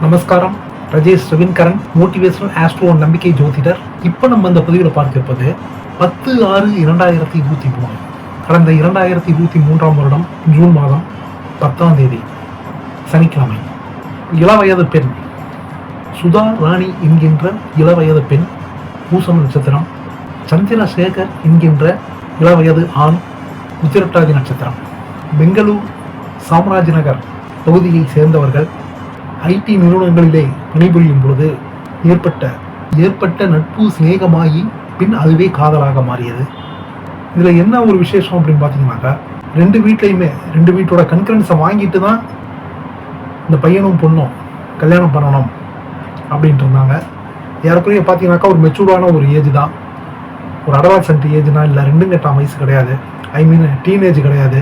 நமஸ்காரம். Rajesh சுவின்கரன் motivational astro நம்பிக்கை ஜோதிடர். இப்போ நம்ம இந்த பதிவில் பார்த்திருப்பது பத்து ஆறு இரண்டாயிரத்தி இருபத்தி மூணு. கடந்த இரண்டாயிரத்தி இருபத்தி மூன்றாம் வருடம் ஜூன் மாதம் பத்தாம் தேதி சனிக்கிழமை. இளவயது பெண். சுதா ராணி என்கின்ற இளவயது பெண் பூசம் நட்சத்திரம். சந்திரசேகர் என்கின்ற இளவயது ஆண் உத்திரட்டாதி நட்சத்திரம். பெங்களூர் சாம்ராஜ்நகர் பகுதியைச் சேர்ந்தவர்கள். ஐடி நிறுவனங்களிலே பணிபுரியும் பொழுது ஏற்பட்ட ஏற்பட்ட நட்பு சிநேகமாகி பின் அதுவே காதலாக மாறியது. இதில் என்ன ஒரு விசேஷம் அப்படின்னு பார்த்தீங்கன்னாக்கா ரெண்டு வீட்லையுமே ரெண்டு வீட்டோட கன்கரன்ஸை வாங்கிட்டு தான் இந்த பையனும் பொண்ணும் கல்யாணம் பண்ணணும் அப்படின்ட்டு இருந்தாங்க ஏறக்குறைய பார்த்தீங்கன்னாக்கா ஒரு மெச்சூர்டான ஒரு ஏஜ் தான். ஒரு அடவாசன்ட் ஏஜ்னா இல்லை ரெண்டும் கெட்டாம் வயசு கிடையாது. ஐ மீன் டீனேஜ் கிடையாது.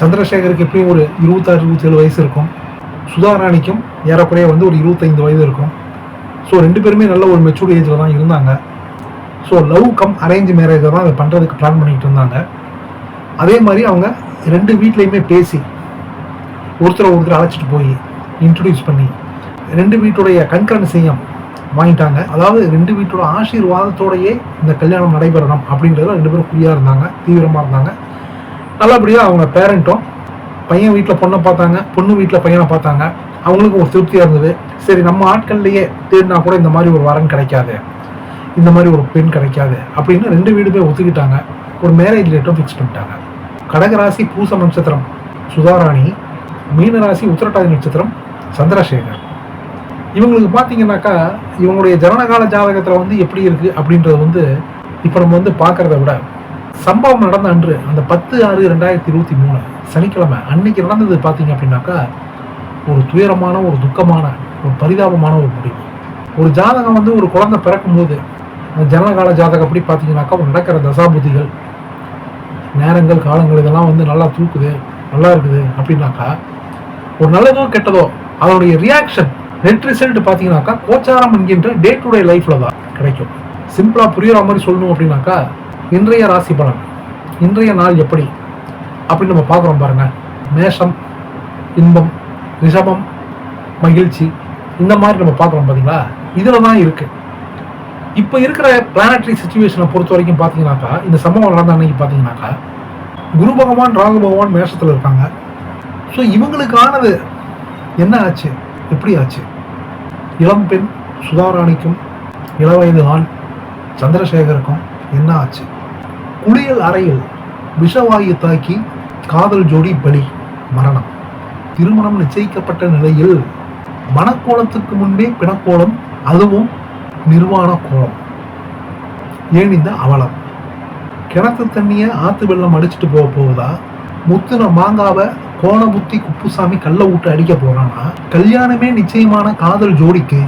சந்திரசேகருக்கு எப்படியும் ஒரு இருபத்தாறு இருபத்தேழு வயசு இருக்கும். சுதாராணிக்கும் ஏறக்குறைய வந்து ஒரு இருபத்தைந்து வயது இருக்கும். ஸோ ரெண்டு பேருமே நல்ல ஒரு மெச்சூர்ட் ஏஜில் தான் இருந்தாங்க. ஸோ லவ் கம் அரேஞ்ச் மேரேஜை தான் அதை பண்ணுறதுக்கு பிளான் பண்ணிட்டு இருந்தாங்க. அதே மாதிரி அவங்க ரெண்டு வீட்லேயுமே பேசி ஒருத்தரை ஒருத்தர் அழைச்சிட்டு போய் இன்ட்ரடியூஸ் பண்ணி ரெண்டு வீட்டுடைய கண்கரன்ஸையும் வாங்கிட்டாங்க. அதாவது ரெண்டு வீட்டோட ஆசீர்வாதத்தோடையே இந்த கல்யாணம் நடைபெறணும் அப்படின்றதுல ரெண்டு பேரும் குறியாக இருந்தாங்க தீவிரமாக இருந்தாங்க. நல்லபடியாக அவங்க பேரண்ட்டும் பையன் வீட்டில் பொண்ணை பார்த்தாங்க பொண்ணு வீட்டில் பையனை பார்த்தாங்க. அவங்களுக்கும் ஒரு திருப்தியாக இருந்தது. சரி நம்ம ஆட்கள்லையே தேடினா கூட இந்த மாதிரி ஒரு வரன் கிடைக்காது. இந்த மாதிரி ஒரு பெண் கிடைக்காது அப்படின்னு ரெண்டு வீடுமே ஒத்துக்கிட்டாங்க. ஒரு மேரேஜ் டேட்டும் ஃபிக்ஸ் பண்ணிட்டாங்க. கடகராசி பூசம் நட்சத்திரம் சுதாராணி மீனராசி உத்திரட்டாதி நட்சத்திரம் சந்திரசேகர். இவங்களுக்கு பார்த்தீங்கன்னாக்கா இவங்களுடைய ஜனனகால ஜாதகத்தில் வந்து எப்படி இருக்குது அப்படின்றது வந்து இப்போ நம்ம வந்து பார்க்குறத விட சம்பவம் நடந்த அன்று அந்த பத்து ஆறு ரெண்டாயிரத்தி இருபத்தி மூணு சனிக்கிழமை அன்னைக்கு நடந்தது பார்த்தீங்க அப்படின்னாக்கா ஒரு துயரமான ஒரு துக்கமான ஒரு பரிதாபமான ஒரு முடிவு. ஒரு ஜாதகம் வந்து ஒரு குழந்தை பிறக்கும்போது அந்த ஜனனகால ஜாதகம் அப்படி பார்த்தீங்கன்னாக்கா ஒரு நடக்கிற தசாபுதிகள் நேரங்கள் காலங்கள் இதெல்லாம் வந்து நல்லா தூக்குது நல்லா இருக்குது அப்படின்னாக்கா ஒரு நல்லதோ கெட்டதோ அதனுடைய ரியாக்ஷன் நெட் ரிசல்ட் பார்த்தீங்கன்னாக்கா கோச்சாரம் என்கின்ற டே டு டே லைஃப்பில் தான் கிடைக்கும். சிம்பிளாக புரியுற மாதிரி சொல்லணும் அப்படின்னாக்கா இன்றைய ராசி பலன் இன்றைய நாள் எப்படி அப்படின்னு நம்ம பார்க்குறோம் பாருங்கள் மேஷம் இன்பம் விஷமம் மகிழ்ச்சி இந்த மாதிரி நம்ம பார்க்குறோம் பார்த்தீங்களா? இதில் தான் இருக்குது இப்போ இருக்கிற பிளானட்ரி சுச்சுவேஷனை பொறுத்த வரைக்கும் பார்த்தீங்கன்னாக்கா இந்த சம்பவம் நடந்த அன்னைக்கு பார்த்தீங்கன்னாக்கா குரு பகவான் ராகு பகவான் மேஷத்தில் இருக்காங்க. ஸோ இவங்களுக்கானது என்ன ஆச்சு? எப்படி ஆச்சு? இளம் பெண் சுதாராணிக்கும் இளவயது ஆண் சந்திரசேகருக்கும் என்ன ஆச்சு? குளியல் அறையில் விஷவாயு தாக்கி காதல் ஜோடி பலி மரணம். திருமணம் நிச்சயிக்கப்பட்ட நிலையில் மனக்கோலத்துக்கு முன்பே பிணக்கோலம் அதுவும் நிர்வாண கோலம். ஏன் இந்த அவலம்? கிணத்து தண்ணிய ஆத்து வெள்ளம் அடிச்சுட்டு போக போகுதா? முத்துன மாங்காவை கோணபுத்தி குப்புசாமி கல்ல விட்டு அடிக்க போறானா? கல்யாணமே நிச்சயமான காதல் ஜோடிக்கு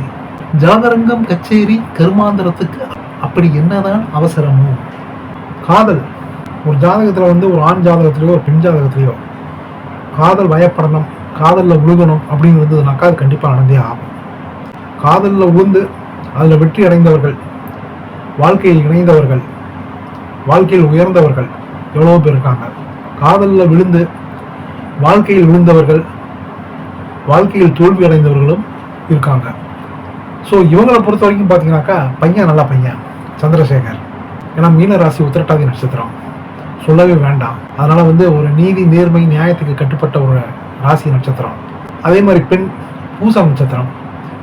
ஜாகரங்கம் கச்சேரி கருமாந்திரத்துக்கு அப்படி என்னதான் அவசரமோ? காதல். ஒரு ஜாதகத்துல வந்து ஒரு ஆண் ஜாதகத்திலேயோ ஒரு பெண் ஜாதகத்திலேயோ காதல் பயப்படணும் காதலில் விழுகணும் அப்படின்னு இருந்ததுனாக்கா அது கண்டிப்பாக நடந்தே ஆகும். காதலில் உழுந்து அதில் வெற்றி அடைந்தவர்கள் வாழ்க்கையில் இணைந்தவர்கள் வாழ்க்கையில் உயர்ந்தவர்கள் எவ்வளோ பேர் இருக்காங்க. காதலில் விழுந்து வாழ்க்கையில் விழுந்தவர்கள் வாழ்க்கையில் தோல்வி அடைந்தவர்களும் இருக்காங்க. ஸோ இவங்களை பொறுத்த வரைக்கும் பார்த்தீங்கன்னாக்கா பையன் நல்ல பையன் சந்திரசேகர். ஏன்னா மீனராசி உத்திரட்டாதி நட்சத்திரம். சொல்லவே வேண்டாம். அதனால வந்து ஒரு நீதி நேர்மை நியாயத்துக்கு கட்டுப்பட்ட ஒரு ராசி நட்சத்திரம். அதே மாதிரி பெண் பூச நட்சத்திரம்.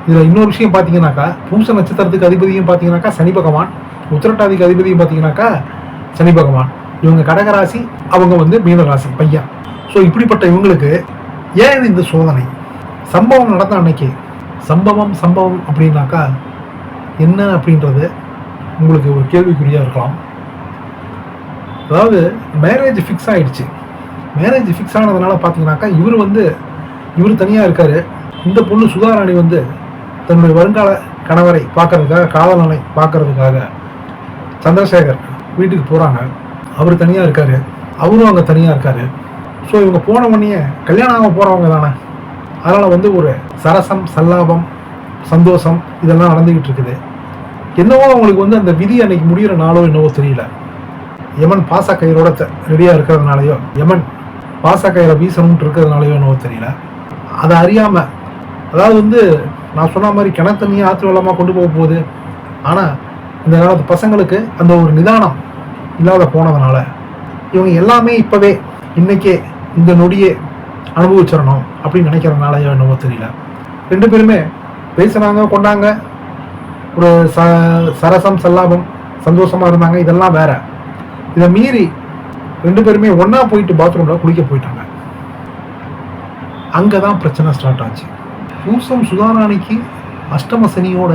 இதில் இன்னொரு விஷயம் பார்த்தீங்கன்னாக்கா பூச நட்சத்திரத்துக்கு அதிபதியும் பார்த்தீங்கன்னாக்கா சனி பகவான். உத்திரட்டாதிக்கு அதிபதியும் பார்த்தீங்கன்னாக்கா சனி பகவான். இவங்க கடகராசி அவங்க வந்து மீனராசி பையன். ஸோ இப்படிப்பட்ட இவங்களுக்கு ஏன் இந்த சோதனை? சம்பவம் நடந்த அன்னைக்கு சம்பவம் சம்பவம் அப்படின்னாக்கா என்ன அப்படின்றது உங்களுக்கு ஒரு கேள்விக்குறியாக இருக்கலாம். அதாவது மேரேஜ் ஃபிக்ஸ் ஆகிடுச்சு மேரேஜ் ஃபிக்ஸ் ஆனதுனால பார்த்தீங்கன்னாக்கா இவர் வந்து இவர் தனியாக இருக்கார். இந்த பொண்ணு சுதாராணி வந்து தன்னுடைய வருங்கால கணவரை பார்க்கறதுக்காக காதலனை பார்க்கறதுக்காக சந்திரசேகர் வீட்டுக்கு போகிறாங்க அவர் தனியாக இருக்கார். அவரும் அங்கே தனியாக இருக்கார். ஸோ இவங்க போன உடனே கல்யாணம் ஆக போகிறவங்க தானே. அதனால் வந்து ஒரு சரசம் சல்லாபம் சந்தோஷம் இதெல்லாம் நடந்துக்கிட்டு இருக்குது. என்னவோ அவங்களுக்கு வந்து அந்த விதி அன்னைக்கு முடிகிற நாளோ என்னவோ தெரியல. யமன் பாசக்கயிறோட ரெடியாக இருக்கிறதுனாலயோ யமன் பாசக்கயிறை வீசணும்னு இருக்கிறதுனாலையோ என்னவோ தெரியல. அதை அறியாமல் அதாவது வந்து நான் சொன்ன மாதிரி கிணத்தண்ணியை ஆற்று வெள்ளமாக கொண்டு போக போகுது. ஆனால் இந்த காலத்து பசங்களுக்கு அந்த ஒரு நிதானம் இல்லாத போனதுனால இவங்க எல்லாமே இப்போவே இன்றைக்கே இந்த நொடியே அனுபவிச்சிடணும் அப்படின்னு நினைக்கிறதுனாலயோ என்னவோ தெரியல. ரெண்டு பேருமே பேசுனாங்க கொண்டாங்க. ஒரு ச சரசம் சல்லாபம் சந்தோஷமாக இருந்தாங்க. இதெல்லாம் வேற. இதை மீறி ரெண்டு பேருமே ஒன்றா போயிட்டு பாத்ரூமில் குளிக்க போயிட்டாங்க. அங்கதான் பிரச்சனை ஸ்டார்ட் ஆச்சு. பூசம் சுதாராணிக்கு அஷ்டம சனியோட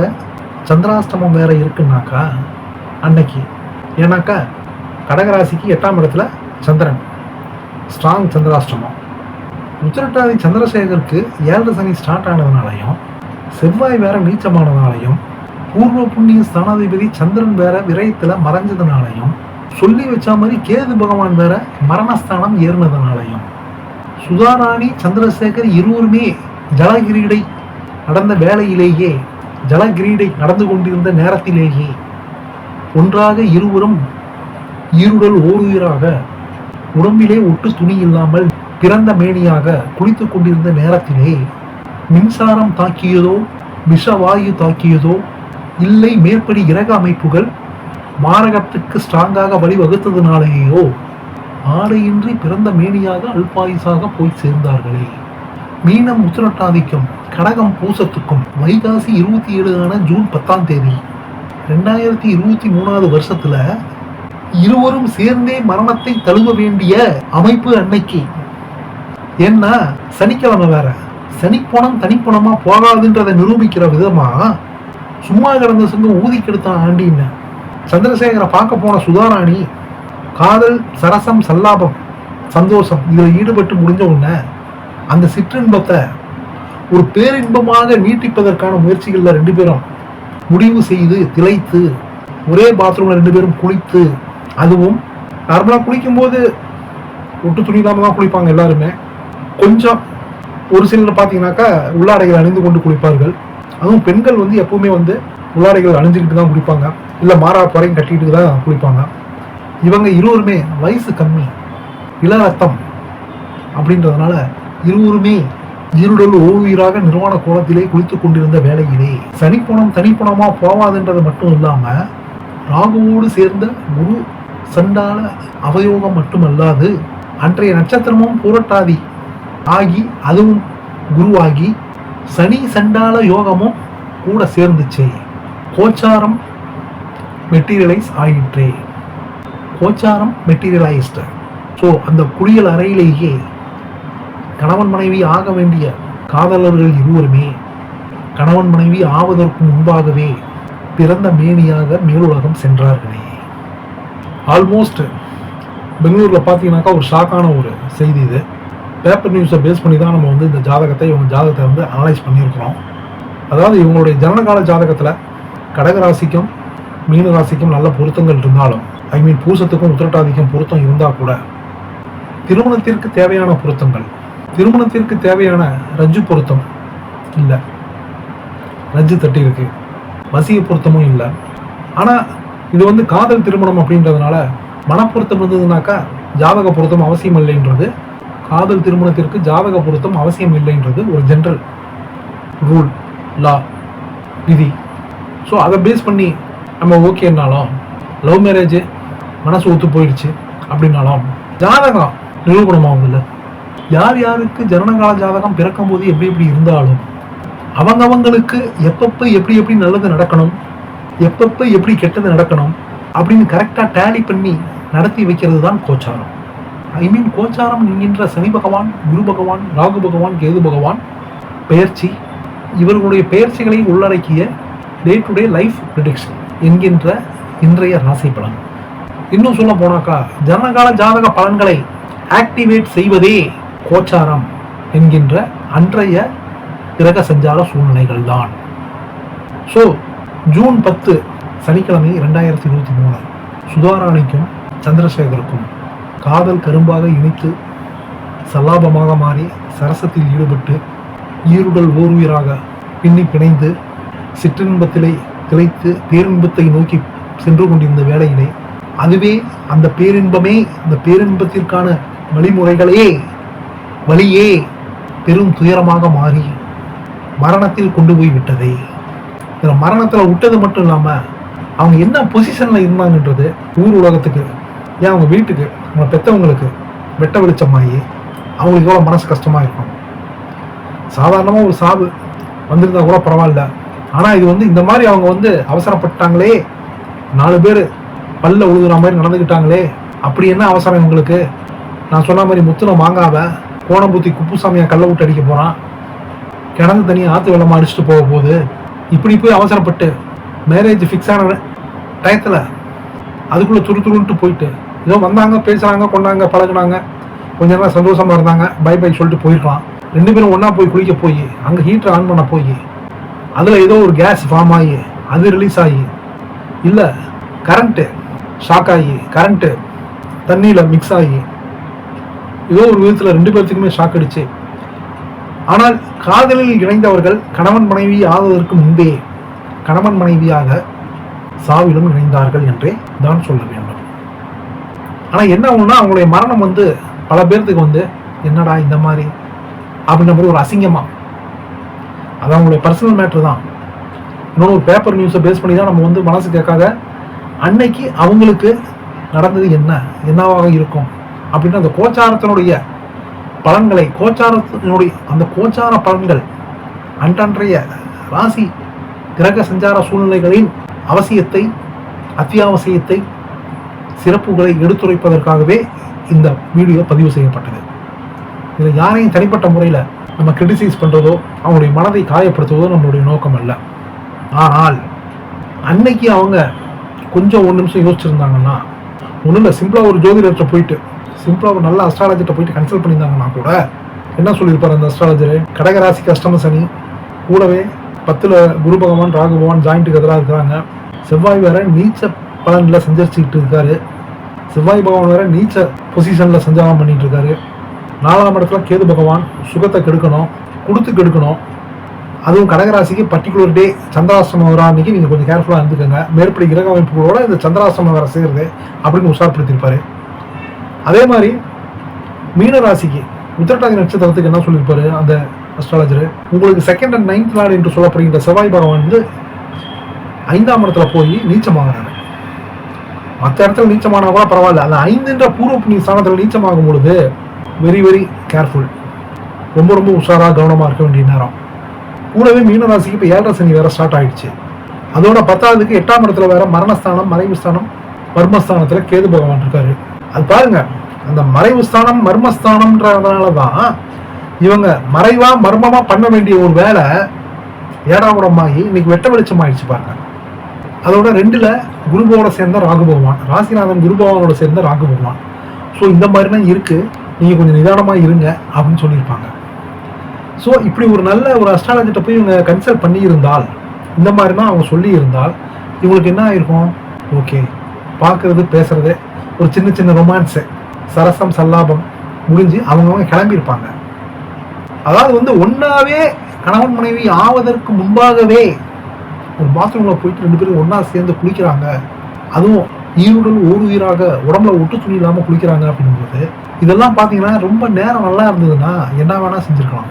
சந்திராஷ்டமம் வேற இருக்குன்னாக்கா அன்னைக்கு ஏன்னாக்கா கடகராசிக்கு எட்டாம் இடத்துல சந்திரன் ஸ்ட்ராங் சந்திராஷ்டமம். உத்திரட்டாதி சந்திரசேகருக்கு ஏழரை சனி ஸ்டார்ட் ஆனதுனாலையும் செவ்வாய் வேற நீச்சமானதுனாலையும் பூர்வ புண்ணிய ஸ்தானாதிபதி சந்திரன் வேற விரயத்தில் மறைஞ்சதுனாலையும் சொல்லி வச்ச மாதிரி கேது பகவான் வேற மரணஸ்தானம் ஏறினதுனாலையும். சுதாராணி சந்திரசேகர் இருவருமே ஜலகிரீடை நடந்த வேளையிலேயே ஜலகிரீடை நடந்து கொண்டிருந்த நேரத்திலேயே ஒன்றாக இருவரும் ஈருடல் ஓருயிராக உடம்பிலே ஒட்டு துணி இல்லாமல் பிறந்த மேனியாக குளித்துக் கொண்டிருந்த நேரத்திலே மின்சாரம் தாக்கியதோ விஷவாயு தாக்கியதோ இல்லை மேற்படி இறக அமைப்புகள் மாரகத்துக்கு ஸ்ட்ராங்காக வழிவகுத்ததுனாலேயோ ஆடையின்றி பிறந்த மேனியாக அல்பாயுசாக போய் சேர்ந்தார்களே. மீனம் உத்திரட்டாதிக்கும் கடகம் பூசத்துக்கும் வைகாசி இருபத்தி ஏழு ஆன ஜூன் பத்தாம் தேதி ரெண்டாயிரத்தி இருபத்தி மூணாவது வருஷத்துல இருவரும் சேர்ந்தே மரணத்தை தழுவ வேண்டிய அமைப்பு அன்னைக்கு. ஏன்னா சனிக்கிழமை வேற. சனிப்பணம் தனிப்பணமா போகாதுன்றதை நிரூபிக்கிற விதமா சும்மா கிடந்த சிங்கம் ஊதி கெடுத்தான் ஆண்டின்னு. சந்திரசேகரை பார்க்க போன சுதாராணி காதல் சரசம் சல்லாபம் சந்தோஷம் இதில் ஈடுபட்டு முடிஞ்ச உடனே அந்த சிற்றின்பத்தை ஒரு பேரின்பமாக நீட்டிப்பதற்கான முயற்சிகளில் ரெண்டு பேரும் முடிவு செய்து திளைத்து ஒரே பாத்ரூமில் ரெண்டு பேரும் குளித்து அதுவும் நார்மலாக குளிக்கும்போது ஒட்டு துணி இல்லாமல் தான் குளிப்பாங்க எல்லாருமே. கொஞ்சம் ஒரு சிலர் பார்த்தீங்கன்னாக்கா உள்ளாடைகள் அணிந்து கொண்டு குளிப்பார்கள். அதுவும் பெண்கள் வந்து எப்பவுமே வந்து உள்ளாடைகள் அணிஞ்சுக்கிட்டு தான் குளிப்பாங்க. இல்லை மாறா புறையும் கட்டிட்டு தான் குளிப்பாங்க. இவங்க இருவருமே வயசு கம்மி இள ரத்தம் அப்படின்றதுனால இருவருமே இருடல் ஓவியராக நிர்வாண கோலத்திலே குளித்துக் கொண்டிருந்த வேலையிலே சனிப்பணம் தனிப்பணமா போவாதுன்றது மட்டும் இல்லாம ராகுவோடு சேர்ந்த குரு சண்டால அவயோகம் மட்டுமல்லாது அன்றைய நட்சத்திரமும் புரட்டாதி ஆகி அதுவும் குருவாகி சனி சண்டால யோகமும் கூட சேர்ந்துச்சே. கோச்சாரம் மெட்டீரியலைஸ் ஆயிற்றே கோச்சாரம் மெட்டீரியலைஸ்டு ஸோ அந்த குளியல் அறையிலேயே கணவன் மனைவி ஆக வேண்டிய காதலர்கள் இருவருமே கணவன் மனைவி ஆவதற்கு முன்பாகவே பிறந்த மேனியாக மேலுலகம் சென்றார்களே. ஆல்மோஸ்ட் பெங்களூரில் பார்த்தீங்கன்னாக்கா ஒரு ஷாக்கான ஒரு செய்தி இது. பேப்பர் நியூஸை பேஸ் பண்ணி தான் நம்ம வந்து இந்த ஜாதகத்தை இவங்க ஜாதகத்தை வந்து அனலைஸ் பண்ணியிருக்கிறோம். அதாவது இவங்களுடைய ஜனனகால ஜாதகத்தில் கடகராசிக்கும் மீன ராசிக்கும் நல்ல பொருத்தங்கள் இருந்தாலும் ஐ மீன் பூசத்துக்கும் உத்திரட்டாதிக்கும் பொருத்தம் இருந்தால் கூட திருமணத்திற்கு தேவையான பொருத்தங்கள் திருமணத்திற்கு தேவையான ரஜ்ஜு பொருத்தம் இல்லை. ரஜ்ஜு தட்டி இருக்கு. வசிய பொருத்தமும் இல்லை. ஆனால் இது வந்து காதல் திருமணம் அப்படின்றதுனால மனப்பொருத்தம் இருந்ததுனாக்கா ஜாதக பொருத்தம் அவசியம் இல்லைன்றது காதல் திருமணத்திற்கு ஜாதக பொருத்தம் அவசியம் இல்லைன்றது ஒரு ஜென்ரல் ரூல் லா விதி. ஸோ அதை பேஸ் பண்ணி நம்ம ஓகேனாலும் லவ் மேரேஜ் மனசு ஒத்து போயிடுச்சு அப்படின்னாலும் ஜாதகம் நிரூபணமாகுதுல்ல யார் யாருக்கு ஜனனகால ஜாதகம் பிறக்கும்போது எப்படி எப்படி இருந்தாலும் அவங்க அவங்களுக்கு எப்பப்போ எப்படி எப்படி நல்லது நடக்கணும் எப்பப்போ எப்படி கெட்டது நடக்கணும் அப்படின்னு கரெக்டாக டேலி பண்ணி நடத்தி வைக்கிறது தான் கோச்சாரம். ஐ மீன் கோச்சாரம் என்கின்ற சனி பகவான் குரு பகவான் ராகு பகவான் கேது பகவான் பெயர்ச்சி இவர்களுடைய பெயர்ச்சிகளை உள்ளடக்கிய day to day life prediction என்கின்ற இன்றைய ராசி பலன். இன்னும் சொல்ல போனாக்கா ஜனகால ஜாதக பலன்களை ஆக்டிவேட் செய்வதே கோச்சாரம் என்கின்ற அன்றைய கிரக சஞ்சார சூழ்நிலைகள் தான் ஸோ ஜூன் பத்து சனிக்கிழமை ரெண்டாயிரத்தி இருபத்தி மூணு சுதாராணிக்கும் சந்திரசேகருக்கும் காதல் கரும்பாக இணைத்து சல்லாபமாக மாறி சரசத்தில் ஈடுபட்டு ஈருடல் ஓர்வீராக பின்னி பிணைந்து சிற்றின்பத்திலே கிளைத்து பேரின்பத்தை நோக்கி சென்று கொண்டிருந்த வேளையிலே அதுவே அந்த பேரின்பமே அந்த பேரின்பத்திற்கான வழிமுறைகளே வழியே பெரும் துயரமாக மாறி மரணத்தில் கொண்டு போய் விட்டது. இதில் மரணத்தில் விட்டது மட்டும் இல்லாமல் அவங்க என்ன பொசிஷனில் இருந்தாங்கன்றது ஊர் உலகத்துக்கு ஏன் அவங்க வீட்டுக்கு அவங்க பெற்றவங்களுக்கு வெட்ட வெளிச்சமாகி அவங்களுக்கு எவ்வளோ மனசு கஷ்டமாக இருக்கும். சாதாரணமாக ஒரு சாவு வந்திருந்தா கூட பரவாயில்ல. ஆனா இது வந்து இந்த மாதிரி அவங்க வந்து அவசரப்பட்டாங்களே நாலு பேர் பல்ல உழுகுற மாதிரி நடந்துக்கிட்டாங்களே அப்படி என்ன அவசரம் இவங்களுக்கு? நான் சொன்ன மாதிரி முத்துன மாங்காவ கோணம்புத்தி குப்புசாமியா கல்ல விட்டு அடிக்க போறான். கிடந்து தனியாக ஆற்று வெள்ளமா அடிச்சுட்டு போக போகுது. இப்படி போய் அவசரப்பட்டு மேரேஜ் ஃபிக்ஸ் ஆன டயத்தில் அதுக்குள்ளே துரு துருன்ட்டு போயிட்டு ஏதோ வந்தாங்க பேசுகிறாங்க கொண்டாங்க பழகுனாங்க. கொஞ்ச நேரம் சந்தோஷமாக இருந்தாங்க. பை பை சொல்லிட்டு போயிருக்கலாம் ரெண்டு பேரும் ஒன்றா போய் குளிக்க போய் அங்கே ஹீட்டர் ஆன் பண்ண போய் அதில் ஏதோ ஒரு கேஸ் ஃபார்ம் ஆகி அது ரிலீஸ் ஆகி. இல்லை கரண்ட்டு ஷாக் ஆகி கரண்ட்டு தண்ணியில் மிக்ஸ் ஆகி. ஏதோ ஒரு விதத்தில் ரெண்டு பேர்த்துக்குமே ஷாக் அடிச்சு. ஆனால் காதலில் இணைந்தவர்கள் கணவன் மனைவி ஆவதற்கு முன்பே கணவன் மனைவியாக சாவிலும் இணைந்தார்கள் என்றே தான் சொல்ல வேண்டும். ஆனால் என்ன ஒண்ணுனா அவங்களுடைய மரணம் வந்து பல பேர்த்துக்கு வந்து என்னடா இந்த மாதிரி? அப்படின்ற மாதிரி ஒரு அசிங்கமாக அது அவங்களுடைய பர்சனல் மேட்ரு தான். இன்னொன்று ஒரு பேப்பர் நியூஸை பேஸ் பண்ணி தான் நம்ம வந்து மனசு கேட்காத அன்னைக்கு அவங்களுக்கு நடந்தது என்ன? என்னவாக இருக்கும்? அப்படின்னு அந்த கோச்சாரத்தினுடைய பலன்களை கோச்சாரத்தினுடைய அந்த கோச்சார பலன்கள் அன்றன்றைய ராசி கிரக சஞ்சார சூழ்நிலைகளின் அவசியத்தை அத்தியாவசியத்தை சிறப்புகளை எடுத்துரைப்பதற்காகவே இந்த வீடியோ பதிவு செய்யப்பட்டது. இதில் யாரையும் தனிப்பட்ட முறையில் நம்ம கிரிட்டிசைஸ் பண்ணுறதோ அவங்களுடைய மனதை காயப்படுத்துவதோ நம்மளுடைய நோக்கம் அல்ல. ஆனால் அன்னைக்கு அவங்க கொஞ்சம் ஒரு நிமிஷம் யோசிச்சிருந்தாங்கன்னா ஒன்றும் இல்லை சிம்பிளாக ஒரு ஜோதிடர்கிட்ட போயிட்டு சிம்பிளாக ஒரு நல்ல அஸ்ட்ராலஜர்கிட்ட போயிட்டு கன்சல்ட் பண்ணியிருந்தாங்கன்னா கூட என்ன சொல்லியிருப்பார் அந்த அஸ்ட்ராலஜர் கடகராசி கஷ்டம சனி கூடவே பத்தில் குரு பகவான் ராகு பகவான் ஜாயிண்ட்டுக்கு எதிராக இருக்கிறாங்க. செவ்வாய் வேற நீச்ச பலனில் சஞ்சரிச்சுக்கிட்டு இருக்காரு. செவ்வாய் பகவான் வேற நீச்ச பொசிஷனில் சஞ்சாரம் பண்ணிட்டு இருக்காரு. நாலாம் இடத்துல கேது பகவான் சுகத்தை கெடுக்கணும் கொடுத்து கெடுக்கணும். அதுவும் கடகராசிக்கு பர்டிகுலர் டே சந்திராசிரமம் வர அன்னைக்கு நீங்கள் கொஞ்சம் கேர்ஃபுல்லாக இருந்துக்கோங்க. மேற்படி கிரக அமைப்புகளோட இந்த சந்திராசிரமம் வர சேருது அப்படின்னு உஷார்படுத்தியிருப்பார். அதே மாதிரி மீனராசிக்கு உத்திரட்டாதி நட்சத்திரத்துக்கு என்ன சொல்லியிருப்பாரு அந்த அஸ்ட்ராலஜர் உங்களுக்கு செகண்ட் அண்ட் நைன்த் நாடு என்று சொல்லப்படுகின்ற செவ்வாய் பகவான் வந்து ஐந்தாம் இடத்துல போய் நீச்சமாகிறாரு. மற்ற இடத்துல நீச்சமானா கூட பரவாயில்ல. அந்த ஐந்துன்ற பூர்வ புண்ணிய ஸ்தானத்தில் நீச்சமாகும் பொழுது வெரி வெரி கேர்ஃபுல் ரொம்ப ரொம்ப உஷாராக கவனமாக இருக்க வேண்டிய நேரம். கூடவே மீனராசிக்கு இப்போ ஏழரை சனி வேறு ஸ்டார்ட் ஆயிடுச்சு. அதோட பத்தாவதுக்கு எட்டாம் இடத்துல வேற மரணஸ்தானம் மறைவு ஸ்தானம் மர்மஸ்தானத்தில் கேது பகவான் இருக்காரு. அது பாருங்க அந்த மறைவு ஸ்தானம் மர்மஸ்தானம்ன்றதுனால தான் இவங்க மறைவா மர்மமா பண்ண வேண்டிய ஒரு வேலை ஏடாகுடமாகி இன்னைக்கு வெட்ட வெளிச்சம் ஆயிடுச்சு பாருங்க. அதோட ரெண்டுல குருபோட சேர்ந்த ராகு பகவான் ராசிநாதன் குரு பகவானோட சேர்ந்த ராகு பகவான். ஸோ இந்த மாதிரிலாம் இருக்குது நீங்கள் கொஞ்சம் நிதானமாக இருங்க அப்படின்னு சொல்லியிருப்பாங்க. ஸோ இப்படி ஒரு நல்ல ஒரு அஸ்ட்ராலஜிட்ட போய் இவங்க கன்சல்ட் பண்ணி இருந்தால் இந்த மாதிரினா அவங்க சொல்லி இருந்தால் இவங்களுக்கு என்ன ஆயிருக்கும்? ஓகே பார்க்குறது பேசுறது ஒரு சின்ன சின்ன ரொமான்ஸு சரசம் சல்லாபம் முடிஞ்சு அவங்கவுங்க கிளம்பியிருப்பாங்க. அதாவது வந்து ஒன்றாவே கணவன் மனைவி ஆவதற்கு முன்பாகவே ஒரு பாத்ரூமில் போயிட்டு ரெண்டு பேரும் ஒன்றா சேர்ந்து குளிக்கிறாங்க. அதுவும் ஈருடல் ஓர் உயிராக உடம்புல ஒட்டு துணி குளிக்கிறாங்க அப்படிங்கும்போது இதெல்லாம் பார்த்தீங்கன்னா ரொம்ப நேரம் நல்லா இருந்ததுன்னா என்ன வேணால் செஞ்சுருக்கலாம்.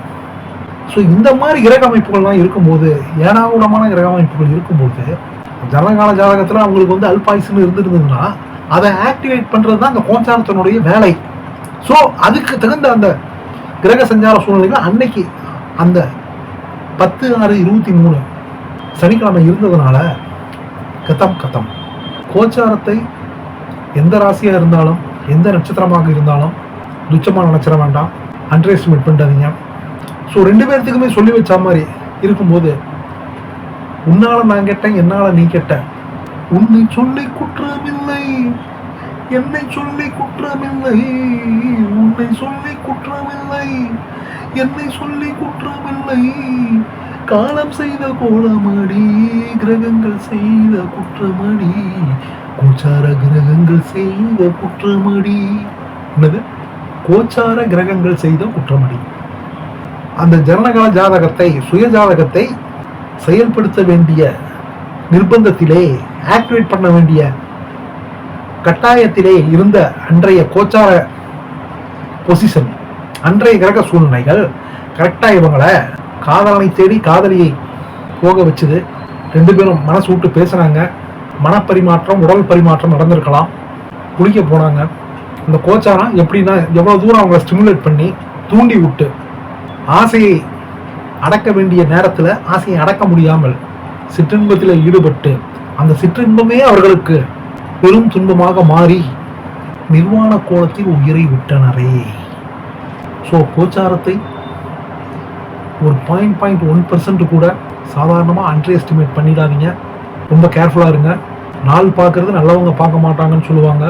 ஸோ இந்த மாதிரி கிரக அமைப்புகள்லாம் இருக்கும்போது ஏனாகூடமான கிரக அமைப்புகள் இருக்கும்போது ஜனகால ஜாதகத்தில் அவங்களுக்கு வந்து அல்பாயுசுன்னு இருந்திருந்ததுன்னா அதை ஆக்டிவேட் பண்ணுறது தான் அந்த கோச்சாரத்தினுடைய வேலை. ஸோ அதுக்கு தகுந்த அந்த கிரக சஞ்சார சூழ்நிலைகள் அன்னைக்கு அந்த பத்து ஆறு இருபத்தி மூணு சனிக்கிழமை இருந்ததுனால கதம் கதம். கோச்சாரத்தை எந்த ராசியா இருந்தாலும் எந்த நட்சத்திரமாக இருந்தாலும் துச்சமான நினைச்சிட வேண்டாம். அண்டர்எஸ்டிமேட் பண்ணிட்டாதீங்க ஸோ ரெண்டு பேர்த்துக்குமே சொல்லி வச்ச மாதிரி இருக்கும்போது உன்னால நான் கேட்டேன் என்னால நீ கேட்ட உன்னை சொல்லி குற்றமில்லை. என்னை சொல்லி குற்றமில்லை. உன்னை சொல்லி குற்றமில்லை. என்னை சொல்லி குற்றமில்லை. காலம் செய்த கோலமடி கிரகங்கள் செய்த குற்றமடி கோச்சார கிரகங்கள் செய்த குற்றமடி. என்னது? கோச்சார கிரகங்கள் செய்த குற்றமடி. அந்த ஜனனகால ஜாதகத்தை சுய ஜாதகத்தை செயல்படுத்த வேண்டிய நிர்பந்தத்திலே ஆக்டிவேட் பண்ண வேண்டிய கட்டாயத்திலே இருந்த அன்றைய கோச்சார பொசிஷன் அன்றைய கிரக சூழ்நிலைகள் கரெக்டாக இவங்களை காதலனை தேடி காதலியை போக வச்சுது. ரெண்டு பேரும் மனசு விட்டு பேசுனாங்க மனப்பரிமாற்றம் உடல் பரிமாற்றம் நடந்திருக்கலாம். குளிக்க போனாங்க. இந்த கோச்சாரம் எப்படின்னா எவ்வளோ தூரம் அவங்கள ஸ்டிமுலேட் பண்ணி தூண்டி விட்டு ஆசையை அடக்க வேண்டிய நேரத்தில் ஆசையை அடக்க முடியாமல் சிற்றின்பத்தில் ஈடுபட்டு அந்த சிற்றின்பமே அவர்களுக்கு பெரும் துன்பமாக மாறி நிர்வாண கோலத்தில் உயிரை விட்டனரே. ஸோ கோச்சாரத்தை ஒரு பாயிண்ட் பாயிண்ட் ஒன் பர்சன்ட் கூட சாதாரணமாக அண்டர் எஸ்டிமேட் பண்ணிடாதீங்க. ரொம்ப கேர்ஃபுல்லாக இருங்க. நாள் பார்க்கறது நல்லவங்க பார்க்க மாட்டாங்கன்னு சொல்லுவாங்க.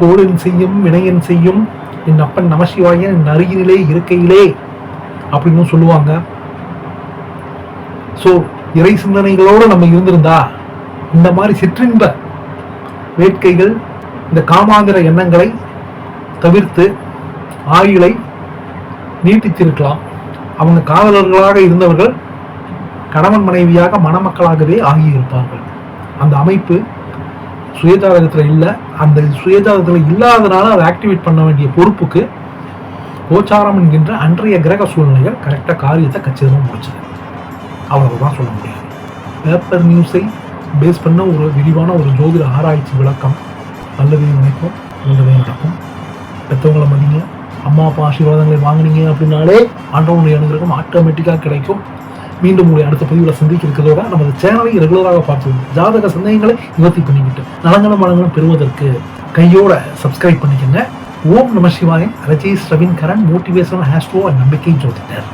கோளின் செய்யும் வினையன் செய்யும் என் அப்பன் நமசிவாயன் என் அருகினிலே இருக்கையிலே அப்படின்னு சொல்லுவாங்க. ஸோ இறை சிந்தனைகளோடு நம்ம இருந்திருந்தா இந்த மாதிரி சிற்றின்ப வேட்கைகள் இந்த காமாந்திர எண்ணங்களை தவிர்த்து ஆயுளை நீட்டித்திருக்கலாம். அவங்க காதலர்களாக இருந்தவர்கள் கணவன் மனைவியாக மணமக்களாகவே ஆகியிருப்பார்கள். அந்த அமைப்பு சுயஜாதகத்தில் இல்லை. அந்த சுயஜாதகத்தில் இல்லாதனால அதை ஆக்டிவேட் பண்ண வேண்டிய பொறுப்புக்கு கோச்சாரம் என்கின்ற அன்றைய கிரக சூழ்நிலைகள் கரெக்டாக காரியத்தை கச்சிதமாக முடிச்சது. அவ்வளவுதான் சொல்ல முடியும். பேப்பர் நியூஸை பேஸ் பண்ண ஒரு விரிவான ஒரு ஜோதிட ஆராய்ச்சி விளக்கம் நல்லதையும் நினைப்போம் நல்லதையும் நடக்கும் பெற்றவங்களை மதிங்க. அம்மா அப்பா ஆசீர்வாதங்களை வாங்குனீங்க அப்படின்னாலே ஆண்டவனுடைய அனுகிரகம் ஆட்டோமேட்டிக்காக கிடைக்கும். மீண்டும் உங்களை அடுத்த பதிவில் சந்திக்க இருக்கிறதோட நமது சேனலை ரெகுலராக பார்த்து ஜாதக சந்தேகங்களை நிவர்த்தி பண்ணிக்கிட்டு நலங்களும் வளங்களும் பெறுவதற்கு கையோட சப்ஸ்கிரைப் பண்ணிக்கோங்க. ஓம் நம சிவாயன் ரஜேஷ் ரவீன் கரண் மோட்டிவேஷனல் ஹேஸ்ட்ரோ நம்பிக்கை ஜோதிடர்.